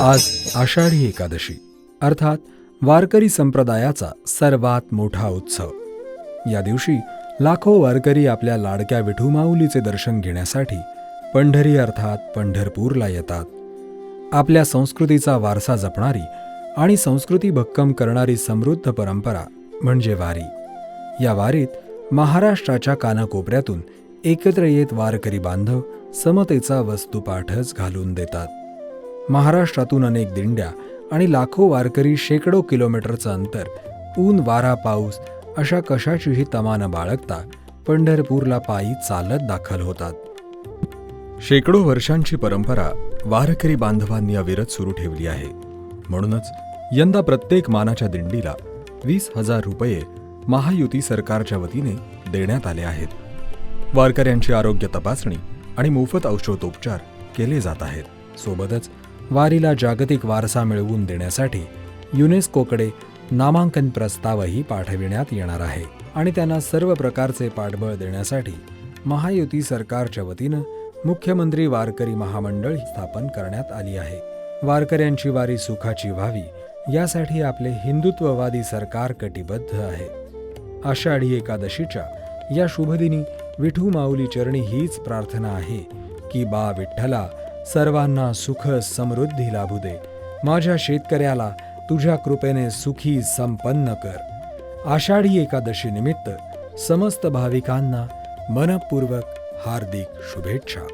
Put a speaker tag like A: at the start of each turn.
A: आज आषाढी एकादशी अर्थात वारकरी संप्रदायाचा सर्वात मोठा उत्सव. या दिवशी लाखो वारकरी आपल्या लाडक्या विठुमाऊलीचे दर्शन घेण्यासाठी पंढरी अर्थात पंढरपूरला येतात. आपल्या संस्कृतीचा वारसा जपणारी आणि संस्कृती भक्कम करणारी समृद्ध परंपरा म्हणजे वारी. या वारीत महाराष्ट्राच्या कानाकोपऱ्यातून एकत्र येत वारकरी बांधव समतेचा वस्तुपाठच घालून देतात. महाराष्ट्रातून अनेक दिंड्या आणि लाखो वारकरी शेकडो किलोमीटरचं अंतर ऊन वारा पाऊस अशा कशाचीही तमानं बाळगता पंढरपूरला पायी चालत दाखल होतात. शेकडो वर्षांची परंपरा वारकरी बांधवांनी अविरत सुरू ठेवली आहे. म्हणूनच यंदा प्रत्येक मानाच्या दिंडीला वीस हजार रुपये महायुती सरकारच्या वतीने देण्यात आले आहेत. वारकऱ्यांची आरोग्य तपासणी आणि मोफत औषधोपचार केले जात आहेत. सोबतच वारीला जागतिक वारसा मिळवून देण्यासाठी युनेस्कोकडे नामांकन प्रस्तावही पाठविण्यात येणार आहे आणि त्यांना सर्व प्रकारचे पाठबळ देण्यासाठी महायुती सरकारच्या वतीनं मुख्यमंत्री वारकरी महामंडळ स्थापन करण्यात आली आहे. वारकऱ्यांची वारी सुखाची व्हावी यासाठी आपले हिंदुत्ववादी सरकार कटिबद्ध आहे. आषाढी एकादशीच्या या शुभदिनी विठू माऊली चरणी हीच प्रार्थना आहे की बा विठ्ठला सर्वांना सुख समृद्धी लाभू दे. माझ्या शेतकऱ्याला तुझ्या कृपेने सुखी संपन्न कर. आषाढी एकादशीनिमित्त समस्त भाविकांना मनपूर्वक हार्दिक शुभेच्छा.